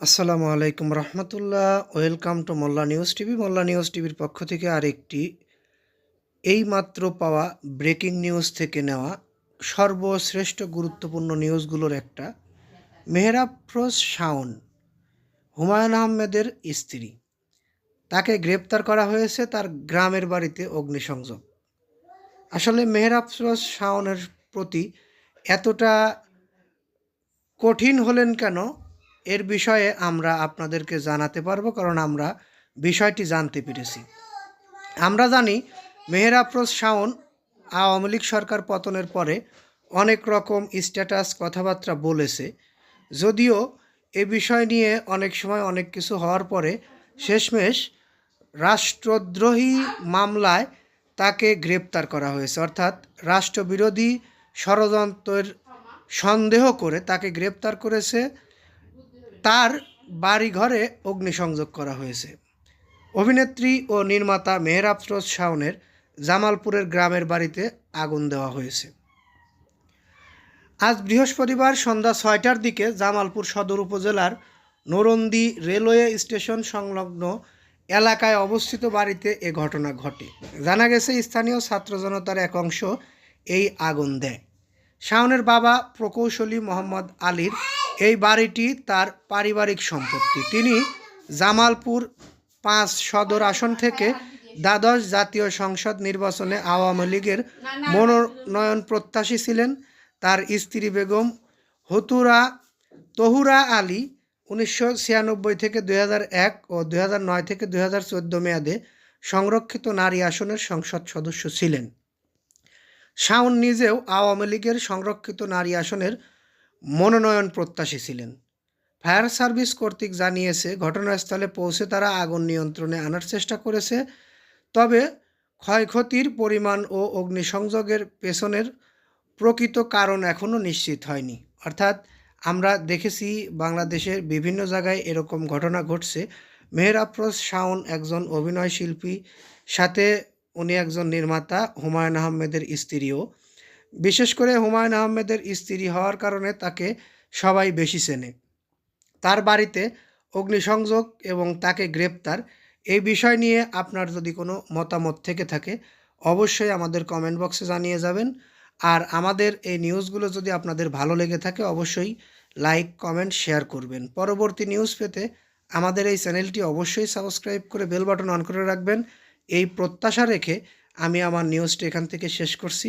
আসসালামু আলাইকুম রহমতুল্লাহ। Welcome to Molla news TV. Molla news টিভির পক্ষ থেকে আরেকটি এইমাত্র পাওয়া ব্রেকিং নিউজ থেকে নেওয়া সর্বশ্রেষ্ঠ গুরুত্বপূর্ণ নিউজগুলোর একটা মেহরাফরোজ শাওন, হুমায়ুন আহমেদের স্ত্রী। তাকে গ্রেপ্তার করা হয়েছে তার গ্রামের বাড়িতে অগ্নিসংযোগ। আসলে মেহরাফরোজ শাওনের প্রতি এতটা কঠিন হলেন কেন? এর বিষয়ে আমরা আপনাদেরকে জানাতে পারব, কারণ আমরা বিষয়টি জানতে পেরেছি। আমরা জানি মেহের আফরোজ শাওন আওয়ামী লীগ সরকার পতনের পরে অনেক রকম স্ট্যাটাস কথাবার্তা বলেছে। যদিও এ বিষয় নিয়ে অনেক সময় অনেক কিছু হওয়ার পরে শেষমেশ রাষ্ট্রদ্রোহী মামলায় তাকে গ্রেপ্তার করা হয়েছে। অর্থাৎ রাষ্ট্রবিরোধী ষড়যন্ত্রের সন্দেহ করে তাকে গ্রেপ্তার করেছে তার বাড়ি ঘরে অগ্নিসংযোগ করা হয়েছে। অভিনেত্রী ও নির্মাতা মেহের আফরোজ শাওনের জামালপুরের গ্রামের বাড়িতে আগুন দেওয়া হয়েছে। আজ বৃহস্পতিবার সন্ধ্যা ছয়টার দিকে জামালপুর সদর উপজেলার নরন্দি রেলওয়ে স্টেশন সংলগ্ন এলাকায় অবস্থিত বাড়িতে এ ঘটনা ঘটে। জানা গেছে, স্থানীয় ছাত্র জনতার এক অংশ এই আগুন দেয়। শাওনের বাবা প্রকৌশলী মোহাম্মদ আলীর এই বাড়িটি তার পারিবারিক সম্পত্তি। তিনি জামালপুর পাঁচ সদর আসন থেকে দ্বাদশ জাতীয় সংসদ নির্বাচনে আওয়ামী লীগের মনোনয়ন প্রত্যাশী ছিলেন। তার স্ত্রী বেগম হতুরা, তহুরা আলী উনিশশো ছিয়ানব্বই থেকে দুই ও দুই থেকে দুই মেয়াদে সংরক্ষিত নারী আসনের সংসদ সদস্য ছিলেন। শাওন নিজেও আওয়ামী লীগের সংরক্ষিত নারী আসনের মনোনয়ন প্রত্যাশী ছিলেন। ফায়ার সার্ভিস কর্তৃক জানিয়েছে, ঘটনাস্থলে পৌঁছে তারা আগুন নিয়ন্ত্রণে আনার চেষ্টা করেছে, তবে ক্ষয়ক্ষতির পরিমাণ ও অগ্নিসংযোগের পেছনের প্রকৃত কারণ এখনও নিশ্চিত হয়নি। অর্থাৎ আমরা দেখেছি বাংলাদেশের বিভিন্ন জায়গায় এরকম ঘটনা ঘটছে। মেহের আফরোজ শাওন একজন অভিনয় শিল্পী, সাথে উনি একজন নির্মাতা, হুমায়ুন আহমেদের স্ত্রীও। বিশেষ করে হুমায়ুন আহমেদের স্ত্রী হওয়ার কারণে তাকে সবাই বেশি চেনে। তার বাড়িতে অগ্নিসংযোগ এবং তাকে গ্রেপ্তার এই বিষয় নিয়ে আপনার যদি কোনো মতামত থেকে থাকে, অবশ্যই আমাদের কমেন্ট বক্সে জানিয়ে যাবেন। আর আমাদের এই নিউজগুলো যদি আপনাদের ভালো লেগে থাকে, অবশ্যই লাইক, কমেন্ট, শেয়ার করবেন। পরবর্তী নিউজ পেতে আমাদের এই চ্যানেলটি অবশ্যই সাবস্ক্রাইব করে বেল বাটন অন করে রাখবেন। এই প্রত্যাশা রেখে আমি আমার নিউজটি এখান থেকে শেষ করছি।